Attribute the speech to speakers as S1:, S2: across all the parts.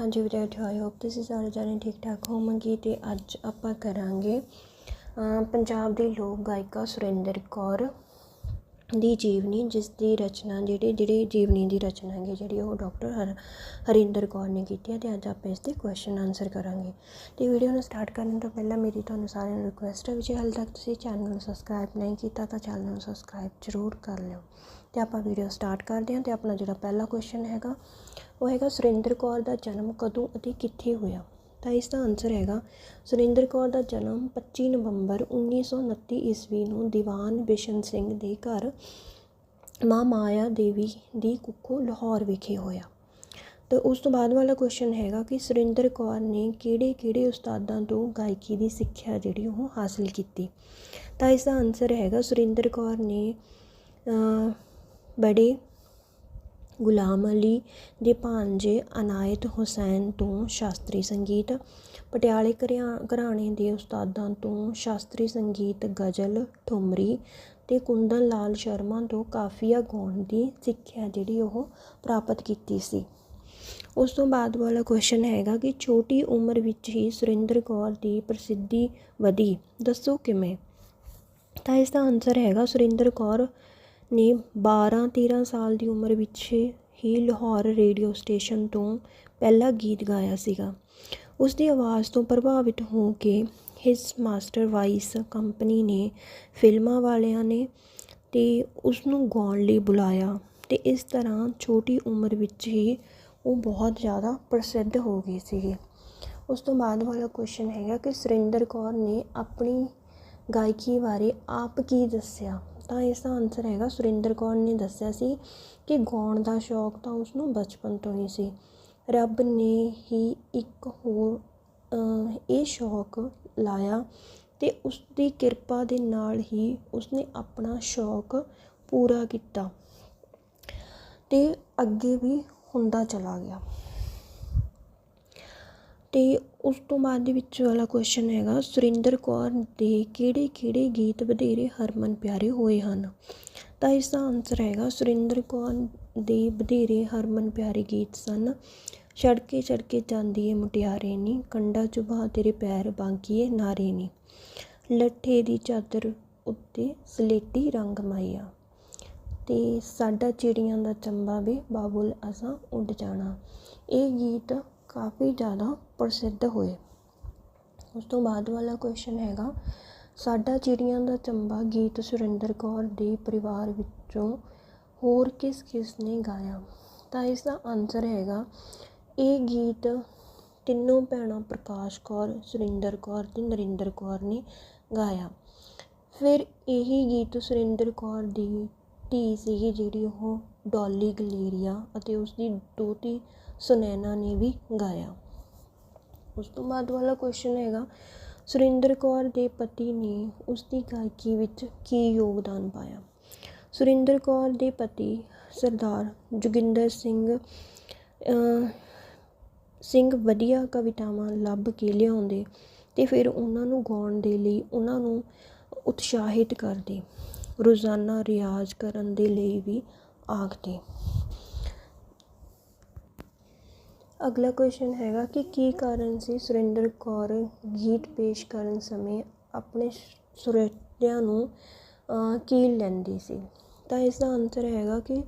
S1: ਹਾਂਜੀ ਵਿਦਿਆਰਥੀਓ I hope ਤੁਸੀਂ ਸਾਰੇ ਜਾਣੇ ਠੀਕ ਠਾਕ ਹੋਵੋਗੇ ਤੇ ਅੱਜ ਆਪਾਂ ਕਰਾਂਗੇ ਪੰਜਾਬ ਦੀ ਲੋਕ ਗਾਇਕਾ ਸੁਰਿੰਦਰ ਕੌਰ। ਦੀ ਜੀਵਨੀ ਜਿਸ ਦੀ ਰਚਨਾ ਜਿਹੜੀ ਜਿਹੜੀ ਜੀਵਨੀ ਦੀ ਰਚਨਾ ਹੈਗੀ, ਜਿਹੜੀ ਉਹ ਡਾਕਟਰ ਹਰ, ਹਰਿੰਦਰ ਕੌਰ ਨੇ ਕੀਤੀ ਹੈ ਅਤੇ ਅੱਜ ਆਪਾਂ ਇਸ ਦੇ ਕੁਐਸਚਨ ਆਨਸਰ ਕਰਾਂਗੇ। ਅਤੇ ਵੀਡੀਓ ਨੂੰ ਸਟਾਰਟ ਕਰਨ ਤੋਂ ਪਹਿਲਾਂ ਮੇਰੀ ਤੁਹਾਨੂੰ ਸਾਰਿਆਂ ਨੂੰ ਰਿਕੁਐਸਟ ਹੈ ਵੀ ਜੇ ਹਾਲੇ ਤੱਕ ਤੁਸੀਂ ਚੈਨਲ ਨੂੰ ਸਬਸਕ੍ਰਾਈਬ ਨਹੀਂ ਕੀਤਾ ਤਾਂ ਚੈਨਲ ਨੂੰ ਸਬਸਕ੍ਰਾਈਬ ਜ਼ਰੂਰ ਕਰ ਲਿਓ। ਅਤੇ ਆਪਾਂ ਵੀਡੀਓ ਸਟਾਰਟ ਕਰਦੇ ਹਾਂ ਅਤੇ ਆਪਣਾ ਜਿਹੜਾ ਪਹਿਲਾ ਕੁਐਸਚਨ ਹੈਗਾ, ਉਹ ਹੈਗਾ ਸੁਰਿੰਦਰ ਕੌਰ ਦਾ ਜਨਮ ਕਦੋਂ ਅਤੇ ਕਿੱਥੇ ਹੋਇਆ? ਤਾਂ ਇਸ ਦਾ ਆਨਸਰ ਹੈਗਾ। ਸੁਰਿੰਦਰ ਕੌਰ ਦਾ ਜਨਮ 25 ਨਵੰਬਰ 1929 ਈਸਵੀ ਨੂੰ ਦੀਵਾਨ ਬਿਸ਼ਨ ਸਿੰਘ ਦੇ ਘਰ ਮਾਂ ਮਾਇਆ ਦੇਵੀ ਦੀ ਕੁੱਖੋਂ ਲਾਹੌਰ ਵਿਖੇ ਹੋਇਆ। ਤੇ ਉਸ ਤੋਂ ਬਾਅਦ ਵਾਲਾ ਕੁਐਸਚਨ ਹੈਗਾ ਕਿ ਸੁਰਿੰਦਰ ਕੌਰ ਨੇ ਕਿਹੜੇ ਕਿਹੜੇ ਉਸਤਾਦਾਂ ਤੋਂ ਗਾਇਕੀ ਦੀ ਸਿੱਖਿਆ ਜਿਹੜੀ ਉਹ ਹਾਸਲ ਕੀਤੀ? ਤਾਂ ਇਸ ਦਾ ਆਨਸਰ ਹੈਗਾ, ਸੁਰਿੰਦਰ ਕੌਰ ਨੇ ਬੜੇ ਗੁਲਾਮ ਅਲੀ ਦੇ ਭਾਂਜੇ ਅਨਾਇਤ ਹੁਸੈਨ ਤੋਂ ਸ਼ਾਸਤਰੀ ਸੰਗੀਤ, ਪਟਿਆਲੇ ਘਰਿਆ ਘਰਾਣੇ ਦੇ ਉਸਤਾਦਾਂ ਤੋਂ ਸ਼ਾਸਤਰੀ ਸੰਗੀਤ ਗਜ਼ਲ ਠੁਮਰੀ ਅਤੇ ਕੁੰਦਨ ਲਾਲ ਸ਼ਰਮਾ ਤੋਂ ਕਾਫੀਆ ਗਾਉਣ ਦੀ ਸਿੱਖਿਆ ਜਿਹੜੀ ਉਹ ਪ੍ਰਾਪਤ ਕੀਤੀ ਸੀ। ਉਸ ਤੋਂ ਬਾਅਦ ਵਾਲਾ ਕੁਐਸਚਨ ਹੈਗਾ ਕਿ ਛੋਟੀ ਉਮਰ ਵਿੱਚ ਹੀ ਸੁਰਿੰਦਰ ਕੌਰ ਦੀ ਪ੍ਰਸਿੱਧੀ ਵਧੀ, ਦੱਸੋ ਕਿਵੇਂ? ਤਾਂ ਇਸ ਦਾ ਆਨਸਰ ਹੈਗਾ ਸੁਰਿੰਦਰ ਕੌਰ ਨੇ 12-13 ਸਾਲ ਦੀ ਉਮਰ ਵਿੱਚ ਹੀ ਲਾਹੌਰ ਰੇਡੀਓ ਸਟੇਸ਼ਨ ਤੋਂ ਪਹਿਲਾ ਗੀਤ ਗਾਇਆ ਸੀਗਾ। ਉਸ ਦੀ ਆਵਾਜ਼ ਤੋਂ ਪ੍ਰਭਾਵਿਤ ਹੋ ਕੇ ਹਿਸ ਮਾਸਟਰ ਵਾਈਸ ਕੰਪਨੀ ਨੇ ਫਿਲਮਾਂ ਵਾਲਿਆਂ ਨੇ ਅਤੇ ਉਸ ਨੂੰ ਗਾਉਣ ਲਈ ਬੁਲਾਇਆ ਅਤੇ ਇਸ ਤਰ੍ਹਾਂ ਛੋਟੀ ਉਮਰ ਵਿੱਚ ਹੀ ਉਹ ਬਹੁਤ ਜ਼ਿਆਦਾ ਪ੍ਰਸਿੱਧ ਹੋ ਗਈ ਸੀਗੀ। ਉਸ ਤੋਂ ਬਾਅਦ ਵਾਲਾ ਕੁਐਸਚਨ ਹੈਗਾ ਕਿ ਸੁਰਿੰਦਰ ਕੌਰ ਨੇ ਆਪਣੀ ਗਾਇਕੀ ਬਾਰੇ ਆਪ ਕੀ ਦੱਸਿਆ? ਤਾਂ ਇਸ ਦਾ ਆਨਸਰ ਹੈਗਾ ਸੁਰਿੰਦਰ ਕੌਰ ਨੇ ਦੱਸਿਆ ਸੀ ਕਿ ਗਾਉਣ ਦਾ ਸ਼ੌਕ ਤਾਂ ਉਸ ਨੂੰ ਬਚਪਨ ਤੋਂ ਹੀ ਸੀ। ਰੱਬ ਨੇ ਹੀ ਇੱਕ ਹੋਰ ਅ, ਇਹ ਸ਼ੌਕ ਲਾਇਆ ਅਤੇ ਉਸ ਦੀ ਕਿਰਪਾ ਦੇ ਨਾਲ ਹੀ ਉਸਨੇ ਆਪਣਾ ਸ਼ੌਕ ਪੂਰਾ ਕੀਤਾ ਅਤੇ ਅੱਗੇ ਵੀ ਹੁੰਦਾ ਚਲਾ ਗਿਆ। ਅਤੇ ਉਸ ਤੋਂ ਬਾਅਦ ਦੇ ਵਿੱਚ ਵਾਲਾ ਕੁਸ਼ਚਨ ਹੈਗਾ, ਸੁਰਿੰਦਰ ਕੌਰ ਦੇ ਕਿਹੜੇ ਕਿਹੜੇ ਗੀਤ ਵਧੇਰੇ ਹਰਮਨ ਪਿਆਰੇ ਹੋਏ ਹਨ? ਤਾਂ ਇਸ ਦਾ ਆਨਸਰ ਹੈਗਾ, ਸੁਰਿੰਦਰ ਕੌਰ ਦੇ ਵਧੇਰੇ ਹਰਮਨ ਪਿਆਰੇ ਗੀਤ ਸਨ। ਛੜਕੇ ਛੜਕੇ ਜਾਂਦੀ ਏ ਮੁਟਿਆਰੇ ਨੀ, ਕੰਡਾ ਚੁਬਾ ਤੇਰੇ ਪੈਰ ਬਾਂਕੀਏ ਨਾਰੇ ਨੀ। ਲੱਠੇ ਦੀ ਚਾਦਰ ਉੱਤੇ ਸਲੇਟੀ ਰੰਗ ਮਾਇਆ। ਤੇ ਸਾਡਾ ਚਿੜੀਆਂ ਦਾ ਚੰਬਾ ਵੀ ਬਾਬੁਲ ਅਸਾਂ ਉੱਡ ਜਾਣਾ। ਇਹ ਗੀਤ ਕਾਫੀ ਜ਼ਿਆਦਾ ਪ੍ਰਸਿੱਧ ਹੋਏ। ਉਸ ਤੋਂ ਬਾਅਦ ਵਾਲਾ ਕੁਐਸਚਨ ਹੈਗਾ, ਸਾਡਾ ਚਿੜੀਆਂ ਦਾ ਚੰਬਾ ਗੀਤ ਸੁਰਿੰਦਰ ਕੌਰ ਦੇ ਪਰਿਵਾਰ ਵਿੱਚੋਂ ਹੋਰ ਕਿਸ ਕਿਸ ਨੇ ਗਾਇਆ? ਤਾਂ ਇਸ ਦਾ ਆਨਸਰ ਹੈਗਾ, ਇਹ ਗੀਤ ਤਿੰਨੋਂ ਭੈਣਾਂ ਪ੍ਰਕਾਸ਼ ਕੌਰ, ਸੁਰਿੰਦਰ ਕੌਰ ਤੇ ਨਰਿੰਦਰ ਕੌਰ ਨੇ ਗਾਇਆ। ਫਿਰ ਇਹੀ ਗੀਤ ਸੁਰਿੰਦਰ ਕੌਰ ਦੀ ਧੀ ਸੀਗੀ ਜਿਹੜੀ ਉਹ ਡੋਲੀ ਗਲੇਰੀਆ ਅਤੇ ਉਸ ਦੀ ਦੋਤੀ ਸੁਨੈਨਾ ਨੇ ਵੀ ਗਾਇਆ। ਉਸ ਤੋਂ ਬਾਅਦ ਵਾਲਾ ਕੁਐਸਚਨ ਹੈਗਾ, ਸੁਰਿੰਦਰ ਕੌਰ ਦੇ ਪਤੀ ਨੇ ਉਸ ਦੀ ਗਾਇਕੀ ਵਿੱਚ ਕੀ ਯੋਗਦਾਨ ਪਾਇਆ? ਸੁਰਿੰਦਰ ਕੌਰ ਦੇ ਪਤੀ ਸਰਦਾਰ ਜੋਗਿੰਦਰ ਸਿੰਘ ਸਿੰਘ ਵਧੀਆ ਕਵਿਤਾਵਾਂ ਲੱਭ ਕੇ ਲਿਆਉਂਦੇ ਤੇ ਫਿਰ ਉਹਨਾਂ ਨੂੰ ਗਾਉਣ ਦੇ ਲਈ ਉਹਨਾਂ ਨੂੰ ਉਤਸ਼ਾਹਿਤ ਕਰਦੇ, ਰੋਜ਼ਾਨਾ ਰਿਆਜ਼ ਕਰਨ ਦੇ ਲਈ ਵੀ ਆਖਦੇ। ਅਗਲਾ ਕੁਸ਼ਚਨ ਹੈਗਾ ਕਿ ਕੀ ਕਾਰਨ ਸੀ ਸੁਰਿੰਦਰ ਕੌਰ ਗੀਤ ਪੇਸ਼ ਕਰਨ ਸਮੇਂ ਆਪਣੇ ਸੁਰਤਿਆਂ ਨੂੰ ਕੀਲ ਲੈਂਦੀ ਸੀ? ਤਾਂ ਇਸ ਦਾ ਆਨਸਰ ਹੈਗਾ ਕਿ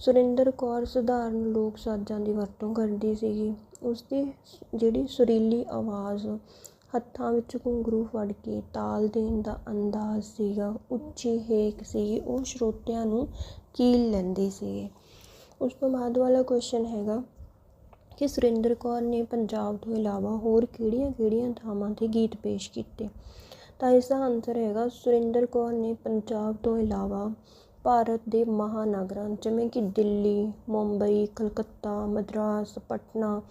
S1: ਸੁਰਿੰਦਰ ਕੌਰ ਸਧਾਰਨ ਲੋਕ ਸਾਜ਼ਾਂ ਦੀ ਵਰਤੋਂ ਕਰਦੀ ਸੀਗੀ। ਉਸ ਦੀ ਜਿਹੜੀ ਸੁਰੀਲੀ ਆਵਾਜ਼ ਹੱਥਾਂ ਵਿੱਚ ਘੁੰਗਰੂ ਫੜ ਕੇ ਤਾਲ ਦੇਣ ਦਾ ਅੰਦਾਜ਼ ਸੀਗਾ, ਉੱਚੀ ਹੇਕ ਸੀਗੀ, ਉਹ ਸਰੋਤਿਆਂ ਨੂੰ ਕੀਲ ਲੈਂਦੀ ਸੀਗੀ। ਉਸ ਤੋਂ ਬਾਅਦ ਵਾਲਾ ਕੁਐਸਚਨ ਹੈਗਾ ਕਿ ਸੁਰਿੰਦਰ ਕੌਰ ਨੇ ਪੰਜਾਬ ਤੋਂ ਇਲਾਵਾ ਹੋਰ ਕਿਹੜੀਆਂ-ਕਿਹੜੀਆਂ ਥਾਵਾਂ 'ਤੇ ਗੀਤ ਪੇਸ਼ ਕੀਤੇ? ਤਾਂ ਇਸ ਦਾ ਆਨਸਰ ਹੈਗਾ ਸੁਰਿੰਦਰ ਕੌਰ ਨੇ ਪੰਜਾਬ ਤੋਂ ਇਲਾਵਾ ਭਾਰਤ ਦੇ ਮਹਾਨਗਰਾਂ ਜਿਵੇਂ ਕਿ ਦਿੱਲੀ, ਮੁੰਬਈ, ਕਲਕੱਤਾ, ਮਦਰਾਸ, ਪਟਨਾ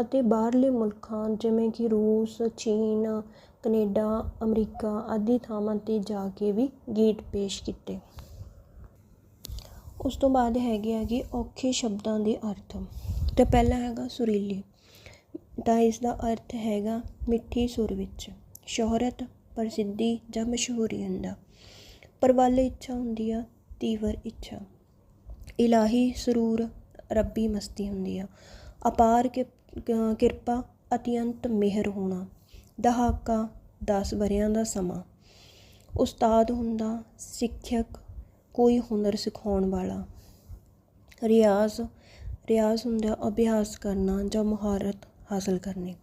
S1: ਅਤੇ ਬਾਹਰਲੇ ਮੁਲਕਾਂ ਜਿਵੇਂ ਕਿ ਰੂਸ, ਚੀਨ, ਕੈਨੇਡਾ, ਅਮਰੀਕਾ ਆਦਿ ਥਾਵਾਂ 'ਤੇ ਜਾ ਕੇ ਵੀ ਗੀਤ ਪੇਸ਼ ਕੀਤੇ। ਉਸ ਤੋਂ ਬਾਅਦ ਹੈਗੇ ਹੈਗੇ ਔਖੇ ਸ਼ਬਦਾਂ ਦੇ ਅਰਥ। ਤਾਂ ਪਹਿਲਾ ਹੈਗਾ ਸੁਰੀਲੀ। ਤਾਂ ਇਸ ਦਾ ਅਰਥ ਹੈਗਾ ਮਿੱਠੀ ਸੁਰ ਵਿੱਚ। ਸ਼ੋਹਰਤ, ਪ੍ਰਸਿੱਧੀ ਜਾਂ ਮਸ਼ਹੂਰੀ ਹੁੰਦਾ। ਪ੍ਰਬਲ ਇੱਛਾ ਹੁੰਦੀ ਆ, ਤੀਵਰ ਇੱਛਾ। ਇਲਾਹੀ ਸਰੂਰ, ਰੱਬੀ ਮਸਤੀ ਹੁੰਦੀ ਆ। ਅਪਾਰ ਕਿਰਪਾ, ਅਤਿਅੰਤ ਮਿਹਰ ਹੋਣਾ। ਦਹਾਕਾ 10 ਵਰਿਆਂ ਦਾ ਸਮਾਂ। ਉਸਤਾਦ ਹੁੰਦਾ ਸਿੱਖਿਅਕ, ਕੋਈ ਹੁਨਰ ਸਿਖਾਉਣ ਵਾਲਾ। ਰਿਆਜ਼ ਰਿਆਜ਼ ਹੁੰਦਾ ਅਭਿਆਸ ਕਰਨਾ ਜਾਂ ਮੁਹਾਰਤ ਹਾਸਲ ਕਰਨੀ।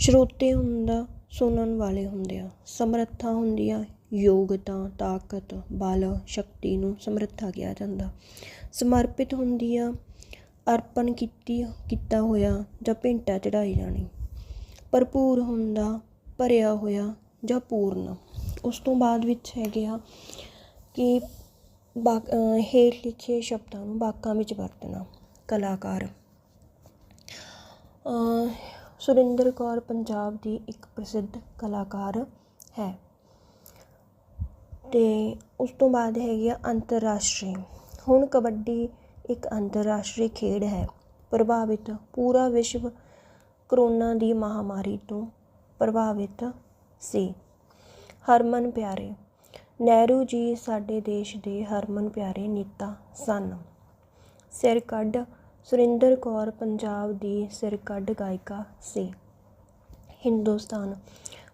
S1: ਸਰੋਤੇ ਹੁੰਦਾ, ਸੁਣਨ ਵਾਲੇ ਹੁੰਦੇ ਆ। ਸਮਰੱਥਾ ਹੁੰਦੀ ਆ, ਯੋਗਤਾ, ਤਾਕਤ, ਬਲ, ਸ਼ਕਤੀ ਨੂੰ ਸਮਰੱਥਾ ਕਿਹਾ ਜਾਂਦਾ। ਸਮਰਪਿਤ ਹੁੰਦੀ ਆ, ਅਰਪਣ ਕੀਤੀ, ਕੀਤਾ ਹੋਇਆ ਜਾਂ ਭੇਂਟਾ ਚੜਾਈ ਜਾਣੀ। ਭਰਪੂਰ ਹੁੰਦਾ, ਭਰਿਆ ਹੋਇਆ ਜਾਂ ਪੂਰਨ। ਉਸ ਤੋਂ ਬਾਅਦ ਵਿੱਚ ਹੈਗੇ ਆ ਕਿ ਬਾਕ ਹੇਠ ਲਿਖੇ ਸ਼ਬਦਾਂ ਨੂੰ ਵਾਕਾਂ ਵਿੱਚ ਵਰਤਣਾ, ਕਲਾਕਾਰ। ਸੁਰਿੰਦਰ ਕੌਰ ਪੰਜਾਬ ਦੀ ਇੱਕ ਪ੍ਰਸਿੱਧ ਕਲਾਕਾਰ ਹੈ ਤੇ ਉਸ ਤੋਂ ਬਾਅਦ ਹੈਗੀ ਆ ਅੰਤਰਰਾਸ਼ਟਰੀ। ਹੁਣ ਕਬੱਡੀ ਇੱਕ ਅੰਤਰਰਾਸ਼ਟਰੀ ਖੇਡ ਹੈ। ਪ੍ਰਭਾਵਿਤ ਪੂਰਾ ਵਿਸ਼ਵ ਕਰੋਨਾ ਦੀ ਮਹਾਮਾਰੀ ਤੋਂ ਪ੍ਰਭਾਵਿਤ ਸੀ। ਹਰਮਨ ਪਿਆਰੇ ਨਹਿਰੂ ਜੀ ਸਾਡੇ ਦੇਸ਼ ਦੇ ਹਰਮਨ ਪਿਆਰੇ ਨੇਤਾ ਸਨ। ਸਿਰ ਕੱਢ ਸੁਰਿੰਦਰ ਕੌਰ ਪੰਜਾਬ ਦੀ ਸਿਰ ਕੱਢ ਗਾਇਕਾ ਸੀ। ਹਿੰਦੁਸਤਾਨ,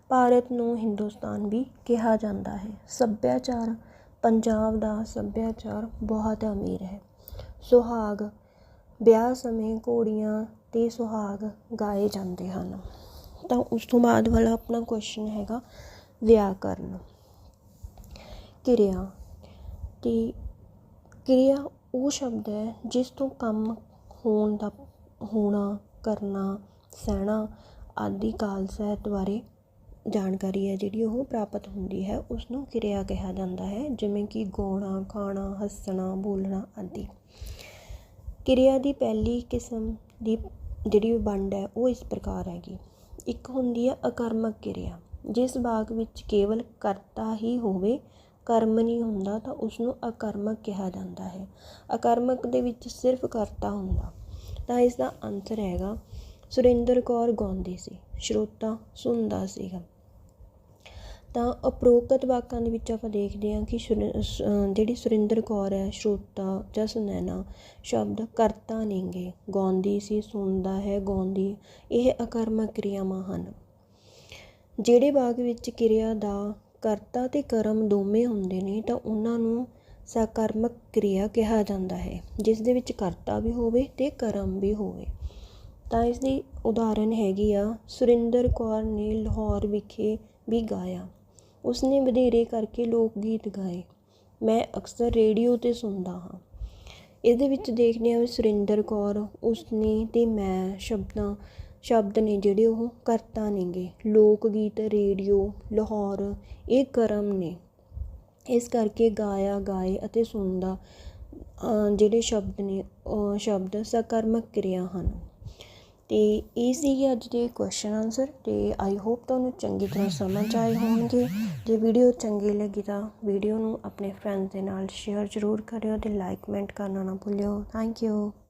S1: ਭਾਰਤ ਨੂੰ ਹਿੰਦੁਸਤਾਨ ਵੀ ਕਿਹਾ ਜਾਂਦਾ ਹੈ। ਸੱਭਿਆਚਾਰ, ਪੰਜਾਬ ਦਾ ਸੱਭਿਆਚਾਰ ਬਹੁਤ ਅਮੀਰ ਹੈ। ਸੁਹਾਗ, ਵਿਆਹ ਸਮੇਂ ਘੋੜੀਆਂ ਤੇ ਸੁਹਾਗ ਗਾਏ ਜਾਂਦੇ ਹਨ। ਤਾਂ ਉਸ ਤੋਂ ਬਾਅਦ ਵਾਲਾ ਆਪਣਾ ਕੁਐਸਚਨ ਹੈਗਾ ਵਿਆਕਰਨ। ਕਿਰਿਆ। ਅਤੇ ਕਿਰਿਆ ਉਹ ਸ਼ਬਦ ਹੈ ਜਿਸ ਤੋਂ ਕੰਮ ਹੋਣ ਦਾ, ਹੋਣਾ, ਕਰਨਾ, ਸਹਿਣਾ ਆਦਿ ਕਾਲ ਸਾਹਿਤ ਬਾਰੇ ਜਾਣਕਾਰੀ ਹੈ ਜਿਹੜੀ ਉਹ ਪ੍ਰਾਪਤ ਹੁੰਦੀ ਹੈ ਉਸ ਨੂੰ ਕਿਰਿਆ ਕਿਹਾ ਜਾਂਦਾ ਹੈ, ਜਿਵੇਂ ਕਿ ਗਾਉਣਾ, ਖਾਣਾ, ਹੱਸਣਾ, ਬੋਲਣਾ ਆਦਿ। ਕਿਰਿਆ ਦੀ ਪਹਿਲੀ ਕਿਸਮ ਦੀ ਜਿਹੜੀ ਵੰਡ ਹੈ ਉਹ ਇਸ ਪ੍ਰਕਾਰ ਹੈਗੀ। ਇੱਕ ਹੁੰਦੀ ਹੈ ਅਕਰਮਕ ਕਿਰਿਆ, ਜਿਸ ਬਾਗ ਵਿੱਚ ਕੇਵਲ ਕਰਤਾ ਹੀ ਹੋਵੇ ਕਰਮ ਨਹੀਂ ਹੁੰਦਾ ਤਾਂ ਉਸਨੂੰ ਅਕਰਮਕ ਕਿਹਾ ਜਾਂਦਾ ਹੈ। ਅਕਰਮਕ ਦੇ ਵਿੱਚ ਸਿਰਫ ਕਰਤਾ ਹੁੰਦਾ। ਤਾਂ ਇਸ ਦਾ ਆਨਸਰ ਹੈਗਾ ਸੁਰਿੰਦਰ ਕੌਰ ਗਾਉਂਦੀ ਸੀ। ਸਰੋਤਾ ਸੁਣਦਾ ਸੀਗਾ। ਤਾਂ ਉਪਰੋਕਤ ਵਾਕਾਂ ਦੇ ਵਿੱਚ ਆਪਾਂ ਦੇਖਦੇ ਹਾਂ ਕਿ ਸੁਰਿ- ਜਿਹੜੀ ਸੁਰਿੰਦਰ ਕੌਰ ਹੈ, ਸਰੋਤਾ ਜਾਂ ਸੁਨੈਣਾ ਸ਼ਬਦ ਕਰਤਾ ਨੇਗੇ। ਗਾਉਂਦੀ ਸੀ, ਸੁਣਦਾ ਹੈ, ਗਾਉਂਦੀ। ਇਹ ਅਕਰਮਕ ਕਿਰਿਆਵਾਂ ਹਨ। ਜਿਹੜੇ ਬਾਗ ਵਿੱਚ ਕਿਰਿਆ ਦਾ ਕਰਤਾ ਅਤੇ ਕਰਮ ਦੋਵੇਂ ਹੁੰਦੇ ਨੇ ਤਾਂ ਉਹਨਾਂ ਨੂੰ ਸਕਾਰਮਕ ਕਿਰਿਆ ਕਿਹਾ ਜਾਂਦਾ ਹੈ, ਜਿਸ ਦੇ ਵਿੱਚ ਕਰਤਾ ਵੀ ਹੋਵੇ ਅਤੇ ਕਰਮ ਵੀ ਹੋਵੇ। ਤਾਂ ਇਸ ਦੀ ਉਦਾਹਰਣ ਹੈਗੀ ਆ, ਸੁਰਿੰਦਰ ਕੌਰ ਨੇ ਲਾਹੌਰ ਵਿਖੇ ਵੀ ਗਾਇਆ। ਉਸਨੇ ਵਧੇਰੇ ਕਰਕੇ ਲੋਕ ਗੀਤ ਗਾਏ। ਮੈਂ ਅਕਸਰ ਰੇਡੀਓ ਤੇ ਸੁਣਦਾ ਹਾਂ। ਇਹਦੇ ਵਿੱਚ ਦੇਖਦੇ ਹਾਂ ਵੀ ਸੁਰਿੰਦਰ ਕੌਰ ਉਸਨੇ ਤੇ ਮੈਂ ਸ਼ਬਦਾਂ ਸ਼ਬਦ ਨੇ ਜਿਹੜੇ ਉਹ ਕਰਤਾ ਨੇਗੇ। ਲੋਕ ਗੀਤ, ਰੇਡੀਓ, ਲਾਹੌਰ, ਇਹ ਕਰਮ ਨੇ। ਇਸ ਕਰਕੇ ਗਾਇਆ, ਗਾਏ ਅਤੇ ਸੁਣਦਾ ਜਿਹੜੇ ਸ਼ਬਦ ਨੇ ਸ਼ਬਦ ਸਕਰਮਕ ਕਿਰਿਆ ਹਨ। ਤੇ ਇਹ ਸੀਗੇ ਅੱਜ ਦੇ ਕੁਐਸਚਨ ਆਨਸਰ ਤੇ ਆਈ ਹੋਪ ਤੁਹਾਨੂੰ ਚੰਗੀ ਤਰ੍ਹਾਂ ਸਮਝ ਆਏ ਹੋਣਗੇ। ਜੇ ਵੀਡੀਓ ਚੰਗੀ ਲੱਗੀ ਤਾਂ ਵੀਡੀਓ ਨੂੰ ਆਪਣੇ ਫਰੈਂਡਸ ਦੇ ਨਾਲ ਸ਼ੇਅਰ ਜ਼ਰੂਰ ਕਰਿਓ ਤੇ ਲਾਈਕ ਕਮੈਂਟ ਕਰਨਾ ਨਾ ਭੁੱਲਿਓ। Thank you